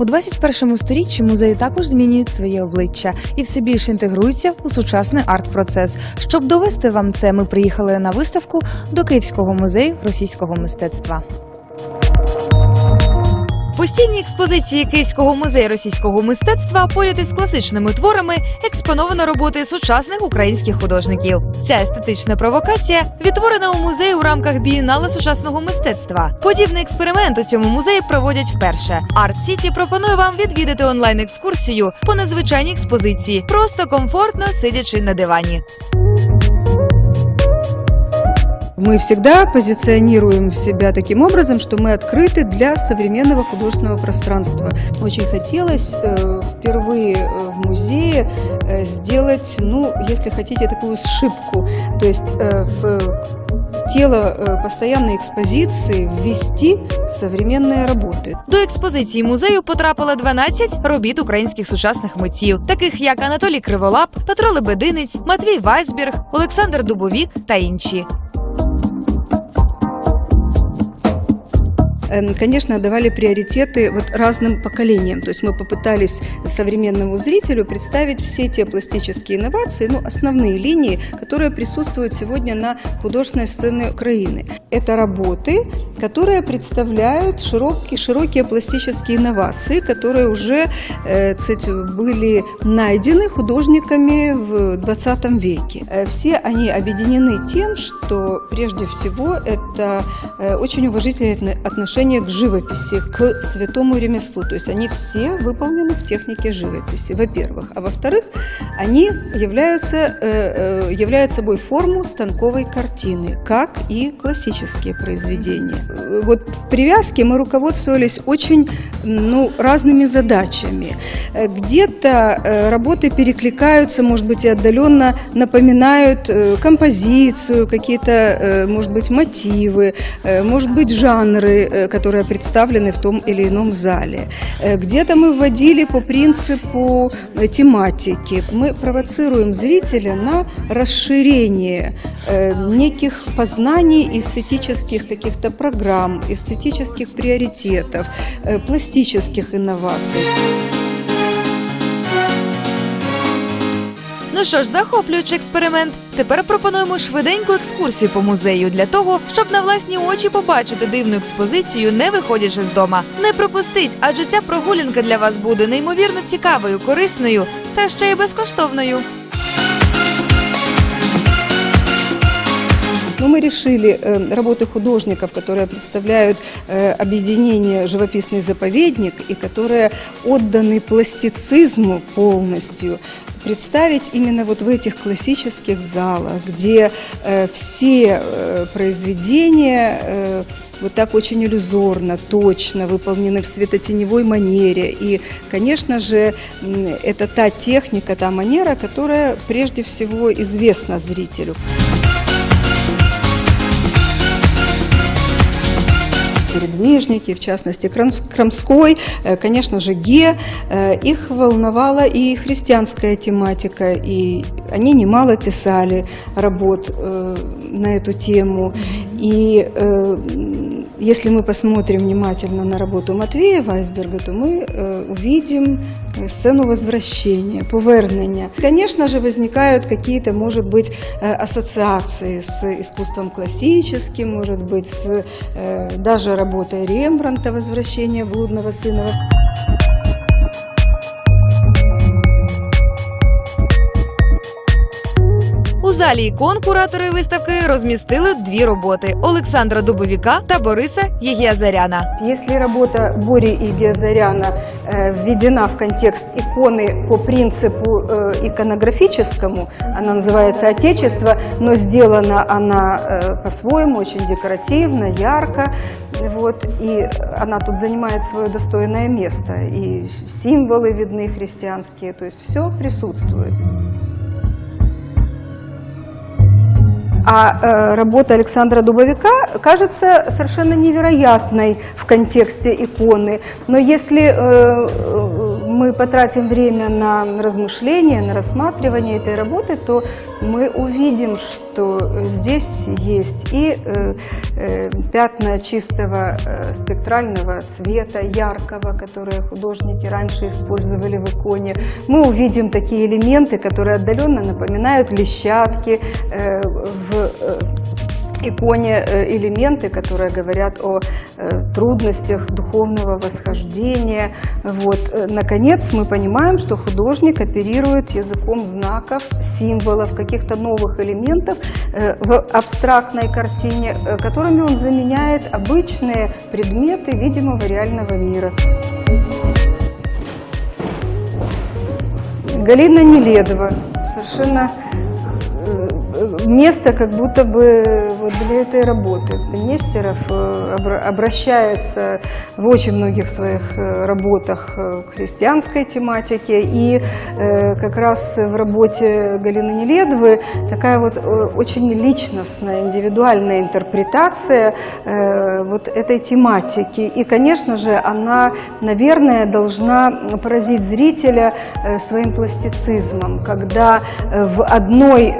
У 21 сторіччі музеї також змінюють своє обличчя і все більше інтегруються у сучасний арт-процес. Щоб довести вам це, ми приїхали на виставку до Київського музею російського мистецтва. Постійні експозиції Київського музею російського мистецтва поряд із класичними творами експоновано роботи сучасних українських художників. Ця естетична провокація відтворена у музеї у рамках бієнале сучасного мистецтва. Подібний експеримент у цьому музеї проводять вперше. Арт Сіті пропонує вам відвідати онлайн екскурсію по незвичайній експозиції, просто комфортно сидячи на дивані. Мы всегда позиционируем себя таким образом, что мы открыты для современного художественного пространства. Очень хотелось э, впервые э, в музее э, сделать, ну, если хотите, такую сшибку, то есть э, в тело э, постоянной экспозиции ввести современные работы. До експозиції музею потрапило 12 робіт українських сучасних митців, таких як Анатолій Криволап, Петро Лебединець, Матвій Вайсберг, Олександр Дубовік та інші. Конечно, давали приоритеты вот разным поколениям. То есть мы попытались современному зрителю представить все те пластические инновации, ну, основные линии, которые присутствуют сегодня на художественной сцене Украины. Это работы, которые представляют широкие, широкие пластические инновации, которые уже э, кстати, были найдены художниками в 20 веке. Э, Все они объединены тем, что прежде всего это э, очень уважительное отно- отношение к живописи, к святому ремеслу. То есть они все выполнены в технике живописи, во-первых. А во-вторых, они являются, э, э, являют собой форму станковой картины, как и классические произведения. Э, Вот в привязке мы руководствовались очень ну, разными задачами. Где-то работы перекликаются, может быть, и отдаленно напоминают композицию, какие-то, может быть, мотивы, может быть, жанры, которые представлены в том или ином зале. Э, Где-то мы вводили по принципу э, тематики. Мы провоцируем зрителя на расширение э, неких познаний эстетических каких-то программ, эстетических приоритетов, пластических инноваций. Ну що ж, захоплюючий експеримент. Тепер пропонуємо швиденьку екскурсію по музею для того, щоб на власні очі побачити дивну експозицію, не виходячи з дома. Не пропустіть, адже ця прогулянка для вас буде неймовірно цікавою, корисною та ще й безкоштовною. Но мы решили э, работы художников, которые представляют э, объединение «Живописный заповедник» и которые отданы пластицизму полностью, представить именно вот в этих классических залах, где э, все произведения вот так очень иллюзорно, точно выполнены в светотеневой манере. И, конечно же, это та техника, та манера, которая прежде всего известна зрителю. Передвижники, в частности Крамс- Крамской, э, конечно же, Ге. Э, Их волновала и христианская тематика, и они немало писали работ э, на эту тему. И если мы посмотрим внимательно на работу Матвея Вайсберга, то мы э, увидим э, сцену возвращения, повернення. Конечно же, возникают какие-то, может быть, э, ассоциации с искусством классическим, может быть, с даже работой Рембранта «Возвращение блудного сына». У залі ікон куратори виставки розмістили дві роботи Олександра Дубовіка та Бориса Єгіазаряна. Если работа Бори и Геозаряна э, введена в контекст иконы по принципу э, иконографическому, она называется «Отечество», но сделана она э, по-своему, очень декоративно, ярко, вот, и она тут занимает свое достойное место, и символы видны христианские, то есть все присутствует. А э, работа Александра Дубовика кажется совершенно невероятной в контексте иконы. Но если э, мы потратим время на размышления, на рассматривание этой работы, то мы увидим, что здесь есть и э, э, пятна чистого э, спектрального цвета, яркого, которые художники раньше использовали в иконе. Мы увидим такие элементы, которые отдаленно напоминают лещатки в иконе э, элементы, которые говорят о э, трудностях духовного восхождения. Вот. Э, Наконец, мы понимаем, что художник оперирует языком знаков, символов, каких-то новых элементов в абстрактной картине, которыми он заменяет обычные предметы видимого реального мира. Галина Неледова. Совершенно место как будто бы для этой работы. Нестеров э, обра- обращается в очень многих своих э, работах э, к христианской тематике. И как раз в работе Галины Неледовой такая вот очень личностная, индивидуальная интерпретация вот этой тематики. И, конечно же, она, наверное, должна поразить зрителя своим пластицизмом, когда в одной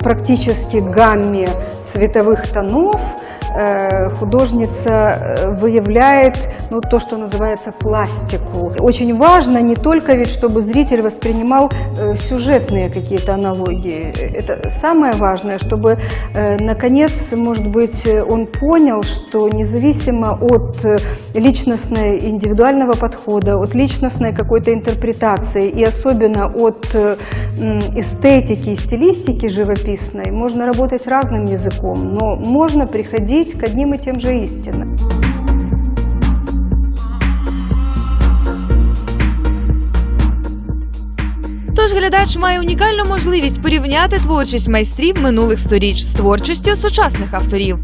практически гамме цветовых тонов э, художница э, выявляет ну, то, что называется пластику. Очень важно не только ведь, чтобы зритель воспринимал э, сюжетные какие-то аналогии. Это самое важное, чтобы, э, наконец, может быть, э, он понял, что независимо от э, личностной, индивидуального подхода, от личностной какой-то интерпретации и особенно от э, эстетики и стилистики живописной, можно работать разным языком, но можно приходить к одним и тем же истинам. Тож глядач має унікальну можливість порівняти творчість майстрів минулих сторіч з творчістю сучасних авторів.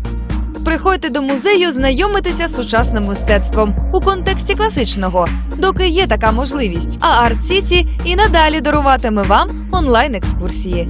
Приходьте до музею знайомитися з сучасним мистецтвом у контексті класичного, доки є така можливість. А Арт Сіті і надалі даруватиме вам онлайн екскурсії.